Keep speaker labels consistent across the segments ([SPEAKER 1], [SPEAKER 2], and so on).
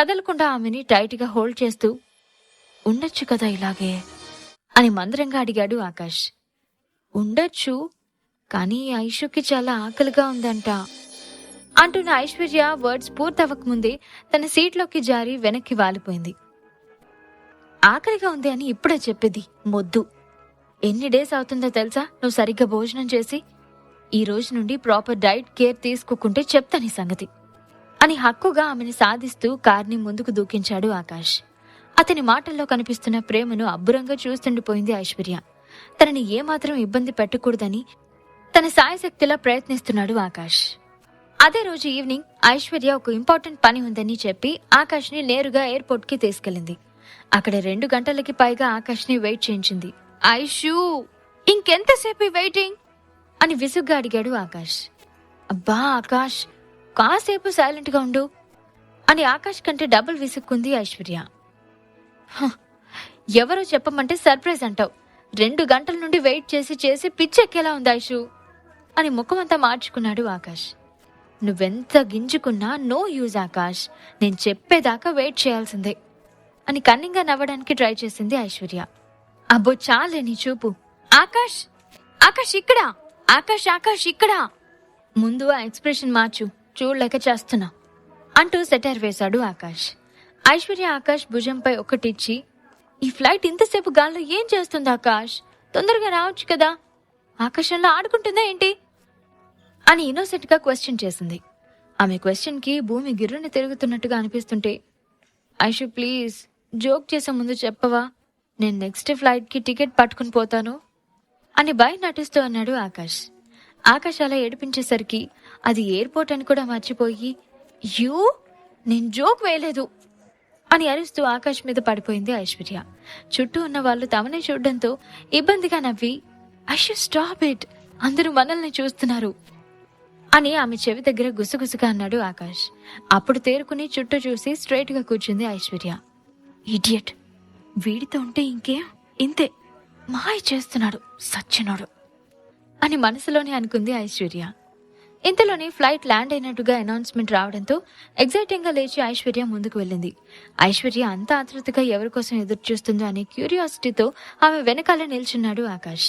[SPEAKER 1] కదలకుండా ఆమెని టైట్గా హోల్డ్ చేస్తూ ఉండొచ్చు కదా ఇలాగే? అని మందరంగా అడిగాడు ఆకాష్. ఉండొచ్చు కానీ ఐషుకి చాలా ఆకలిగా ఉందంట. అంటున్న ఐశ్వర్య వర్డ్స్ పూర్తవ్వకముందే తన సీట్లోకి జారి వెనక్కి వాలిపోయింది. ఆకలిగా ఉంది అని ఇప్పుడే చెప్పేది మొద్దు. ఎన్ని డేస్ అవుతుందో తెలుసా? నువ్వు సరిగ్గా భోజనం చేసి ఈ రోజు నుండి ప్రాపర్ డైట్ కేర్ తీసుకోకుంటే చెప్తాను ఈ సంగతి. అని హక్కుగా ఆమెను సాధిస్తూ కార్ని ముందుకు దూకించాడు ఆకాష్. అతని మాటల్లో కనిపిస్తున్న ప్రేమను అబ్బురంగా చూస్తుండిపోయింది ఐశ్వర్య. తనని ఏమాత్రం ఇబ్బంది పెట్టకూడదని తన సాయశక్తిలా ప్రయత్నిస్తున్నాడు ఆకాష్. అదే రోజు ఈవినింగ్ ఐశ్వర్య ఒక ఇంపార్టెంట్ పని ఉందని చెప్పి ఆకాష్ని నేరుగా ఎయిర్పోర్ట్కి తీసుకెళ్ళింది. అక్కడ రెండు గంటలకి పైగా ఆకాష్ని వెయిట్ చేయించింది. ఐషు! ఇంకెంతసేపు వెయిటింగ్? అని విసుగ్గా అడిగాడు ఆకాష్. అబ్బా ఆకాష్! కాసేపు సైలెంట్గా ఉండు అని ఆకాష్ కంటే డబుల్ విసుక్కుంది ఐశ్వర్య. "హ, ఎవరో చెప్పమంటే సర్ప్రైజ్ అంటావు. రెండు గంటల నుండి వెయిట్ చేసి చేసి పిచ్చెక్కేలా ఉంది ఐషు అని ముఖమంతా మార్చుకున్నాడు ఆకాష్. నువ్వెంత గింజుకున్నా నో యూజ్ ఆకాష్. నేను చెప్పేదాకా వెయిట్ చేయాల్సిందే అని కన్నింగా నవ్వడానికి ట్రై చేసింది ఐశ్వర్య. అబ్బో చాలే నీ చూపు. ఆకాష్! ఆకాష్ ఇక్కడ? ఆకాష్ ఆకాష్ ఇక్కడ? ముందు ఆ ఎక్స్ప్రెషన్ మార్చు. చూడలేక చేస్తున్నా. అంటూ సెటర్ వేశాడు ఆకాష్. ఐశ్వర్య ఆకాష్ భుజంపై ఒకటిచ్చి ఈ ఫ్లైట్ ఇంతసేపు గాల్లో ఏం చేస్తుంది ఆకాష్? తొందరగా రావచ్చు కదా? ఆకాశంలో ఆడుకుంటుందా ఏంటి? అని ఇన్నోసెంట్గా క్వశ్చన్ చేసింది. ఆమె క్వశ్చన్కి భూమి గిర్రుని తిరుగుతున్నట్టుగా అనిపిస్తుంటే ఐషు ప్లీజ్ జోక్ చేసే ముందు చెప్పవా? నేను నెక్స్ట్ ఫ్లైట్కి టికెట్ పట్టుకుని పోతాను? అని భయం నటిస్తూ అన్నాడు ఆకాష్. ఆకాశాల ఏడిపించేసరికి అది ఎయిర్పోర్ట్ అని కూడా మర్చిపోయి యూ నేను జోక్ వేయలేదు అని అరుస్తూ ఆకాష్ మీద పడిపోయింది ఐశ్వర్య. చుట్టూ ఉన్న వాళ్ళు తమనే చూడడంతో ఇబ్బందిగా నవ్వి ఐషు స్టాప్ ఇట్ అందరూ మనల్ని చూస్తున్నారు అని ఆమె చెవి దగ్గర గుసగుసగా అన్నాడు ఆకాష్. అప్పుడు తేరుకుని చుట్టూ చూసి స్ట్రైట్గా కూర్చుంది ఐశ్వర్య. ఇడియట్ వీడితో ఉంటే ఇంకేం? ఇంతే. మాయ చేస్తున్నాడు. సచ్చినోడు అని మనసులోనే అనుకుంది ఐశ్వర్య. ఇంతలోనే ఫ్లైట్ ల్యాండ్ అయినట్టుగా అనౌన్స్మెంట్ రావడంతో ఎగ్జైటింగ్గా లేచి ఐశ్వర్య ముందుకు వెళ్ళింది. ఐశ్వర్య అంత ఆతృతగా ఎవరి కోసం ఎదురు చూస్తుందో అనే క్యూరియాసిటీతో ఆమె వెనకాల నిల్చున్నాడు ఆకాష్.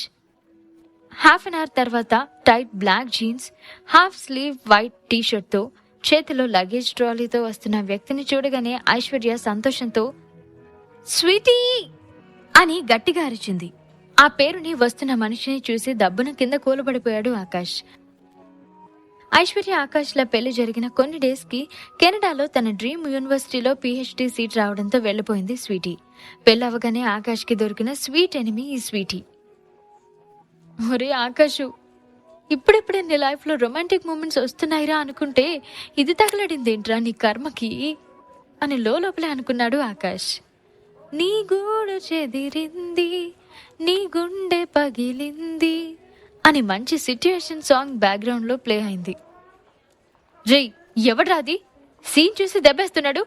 [SPEAKER 1] హాఫ్ అన్ అవర్ తర్వాత tight black jeans half sleeve white టీషర్ట్తో చేతిలో లగేజ్ ట్రాలీతో వస్తున్న వ్యక్తిని చూడగానే ఐశ్వర్య సంతోషంతో స్వీటీ! అని గట్టిగా అరిచింది. ఆ పేరుని వస్తున్న మనిషిని చూసి దబ్బున కింద కూలబడిపోయాడు ఆకాష్. ఐశ్వర్య ఆకాష్ల పెళ్ళి జరిగిన కొన్ని డేస్కి కెనడాలో తన డ్రీమ్ యూనివర్సిటీలో పిహెచ్డి సీట్ రావడంతో వెళ్ళిపోయింది స్వీటీ. పెళ్ళవగానే ఆకాష్కి దొరికిన స్వీట్ ఎనిమి ఈ స్వీటీ. ఒరే ఆకాశు ఇప్పుడిప్పుడే నీ లైఫ్లో రొమాంటిక్ మూమెంట్స్ వస్తున్నాయిరా అనుకుంటే ఇది తగలడిందేంట్రా నీ కర్మకి? అని లోపలే అనుకున్నాడు ఆకాష్. నీ గూడు చెదిరింది నీ గుండె పగిలింది అని మంచి సిట్యుయేషన్ సాంగ్ బ్యాక్గ్రౌండ్లో ప్లే అయింది. రేయ్ ఎవడ్రాది సీన్ చూసి దెబ్బేస్తున్నాడు?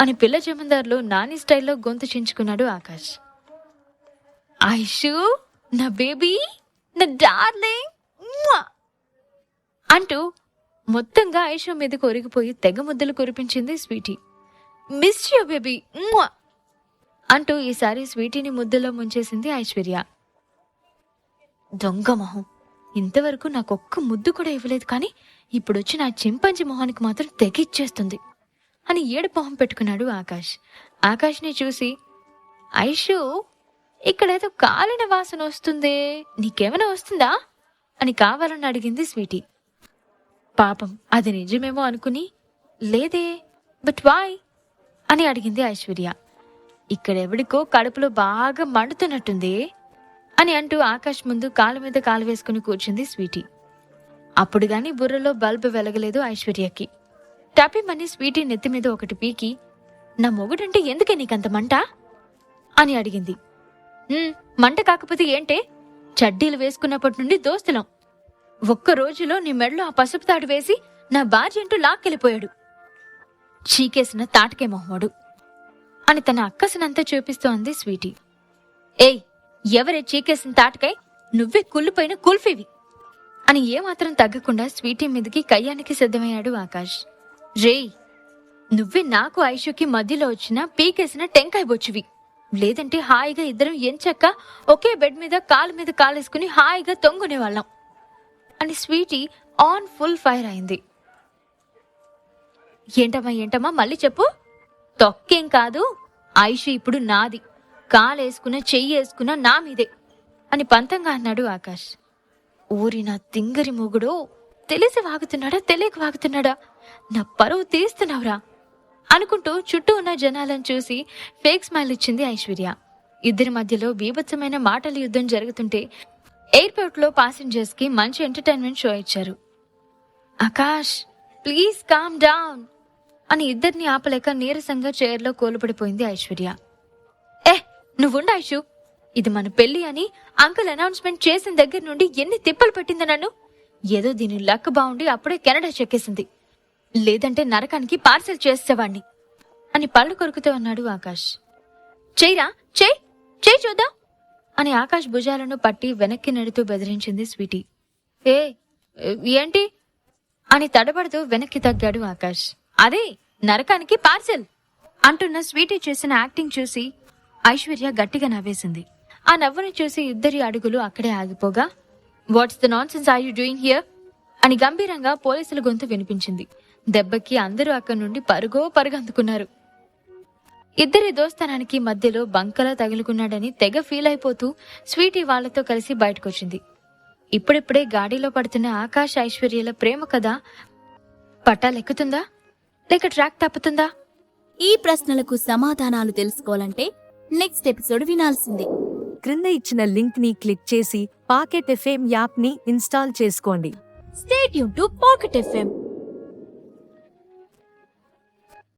[SPEAKER 1] అని పిల్ల జమీందార్లో నాని స్టైల్లో గొంతు చించుకున్నాడు ఆకాష్. ఐషు నా బేబీ నా డార్లింగ్ అంటూ మొత్తంగా ఐషు మీదకు ఒరిగిపోయి తెగ ముద్దలు కురిపించింది స్వీటీ. మిస్ యూ బేబీ అంటూ ఈసారి స్వీటీని ముద్దలో ముంచేసింది ఐశ్వర్య. దొంగ మొహం. ఇంతవరకు నాకు ఒక్క ముద్దు కూడా ఇవ్వలేదు కానీ ఇప్పుడొచ్చి నా చింపంజి మొహానికి మాత్రం తెగిచ్చేస్తుంది అని ఏడు మొహం పెట్టుకున్నాడు ఆకాష్. ఆకాష్ని చూసి ఐషు ఇక్కడేదో కాలిన వాసన వస్తుందే నీకేమైనా వస్తుందా? అని కావాలని అడిగింది స్వీటీ. పాపం అది నిజమేమో అనుకుని లేదే బట్ వాయ్ అని అడిగింది ఐశ్వర్య. ఇక్కడెవడికో కడుపులో బాగా మండుతున్నట్టుంది అని అంటూ ఆకాష్ ముందు కాలు మీద కాలు వేసుకుని కూర్చుంది స్వీటీ. అప్పుడు గాని బుర్రలో బల్బ్ వెలగలేదు ఐశ్వర్యకి. టపిమని స్వీటీ నెత్తి మీద ఒకటి పీకి నా మొగుడంటే ఎందుకే నీకంత మంట? అని అడిగింది. మంట కాకపోతే ఏంటే? చడ్డీలు వేసుకున్నప్పటి నుండి దోస్తులం. ఒక్క రోజులో నీ మెడలో ఆ పసుపు తాడు వేసి నా భార్య అంటూ లాక్కెళ్ళిపోయాడు. చీకేసిన తాటకే మొహమ్మడు అని తన అక్కసనంతా చూపిస్తోంది స్వీటీ. ఏయ్ ఎవరే చీకేసిన తాటకాయ్ నువ్వే కుళ్ళిపోయిన కుల్ఫీవి. అని ఏమాత్రం తగ్గకుండా స్వీటీ మీదకి కయ్యానికి సిద్ధమయ్యాడు ఆకాష్. రేయ్ నువ్వే నాకు ఐషుకి మధ్యలో వచ్చిన పీకేసిన టెంకాయ బొచ్చువి. లేదంటే హాయిగా ఇద్దరం ఎంచక్క ఒకే బెడ్ మీద కాలు మీద కాలేసుకుని హాయిగా తొంగునే వాళ్ళం. అని స్వీటీ ఆన్ ఫుల్ ఫైర్ అయింది. ఏంటమ్మా ఏంటమ్మా మళ్ళీ చెప్పు. తొక్కేం కాదు ఐషు ఇప్పుడు నాది. కాలేసుకున్న చెయ్యి వేసుకున్న నా మీదే అని పంతంగా అన్నాడు ఆకాష్. ఊరి నా తింగరి మొగుడు తెలిసి వాగుతున్నాడా తెలియక వాగుతున్నాడా? నా పరువు తీస్తున్నావురా అనుకుంటూ చుట్టూ ఉన్న జనాలను చూసి ఫేక్ స్మైల్ ఇచ్చింది ఐశ్వర్య. ఇద్దరి మధ్యలో బీభత్సమైన మాటల యుద్ధం జరుగుతుంటే ఎయిర్పోర్ట్లో పాసెంజర్స్కి మంచి ఎంటర్టైన్మెంట్ షో ఇచ్చారు. ఆకాష్ ప్లీజ్ కామ్ డౌన్ అని ఇద్దరిని ఆపలేక నీరసంగా చైర్లో కోలుపడిపోయింది ఐశ్వర్య. నువ్వుండాయిషు ఇది మన పెళ్ళి అని అంకుల్ అనౌన్స్మెంట్ చేసిన దగ్గర నుండి ఎన్ని తిప్పలు పెట్టింది నన్ను? ఏదో దీని లక్ బాగుండి అప్పుడే కెనడా చెక్కేసింది. లేదంటే నరకానికి పార్సెల్ చేసేవాణ్ణి. అని పళ్ళు కొరుకుతూ అన్నాడు ఆకాష్. చెయ్యరా చెయ్ చేయి చూద్దాం. అని ఆకాష్ భుజాలను పట్టి వెనక్కి నెడుతూ బెదిరించింది స్వీటీ. ఏ ఏంటి? అని తడబడుతూ వెనక్కి తగ్గాడు ఆకాష్. అదే నరకానికి పార్సెల్. అంటున్న స్వీటీ చేసిన యాక్టింగ్ చూసి ఐశ్వర్య గట్టిగా నవ్వేసింది. ఆ నవ్వుని చూసి ఇద్దరి అడుగులు అక్కడే ఆగిపోగా what's the nonsense are you doing here అని గంభీరంగా పోలీసుల గొంతు వినిపించింది. దెబ్బకి అందరూ అక్కడి నుండి పరుగో పరుగందుకున్నారు. ఇద్దరి దోస్తానానికి మధ్యలో బంకలా తగులుకున్నాడని తెగ ఫీల్ అయిపోతూ స్వీటీ వాళ్ళతో కలిసి బయటకొచ్చింది. ఇప్పుడిప్పుడే గాడిలో పడుతున్న ఆకాశ ఐశ్వర్యల ప్రేమ కథ పట్టాలెక్కుతుందా లేక ట్రాక్ తప్పుతుందా?
[SPEAKER 2] ఈ ప్రశ్నలకు సమాధానాలు తెలుసుకోవాలంటే నెక్స్ట్ ఎపిసోడ్ వినాల్సిందే.
[SPEAKER 3] క్రింద ఇచ్చిన లింక్ని క్లిక్ చేసి పాకెట్ ఎఫ్ఎం యాప్ని ఇన్స్టాల్ చేసుకోండి.
[SPEAKER 2] స్టేట్ యూన్ టు పాకెట్ ఎఫ్ఎం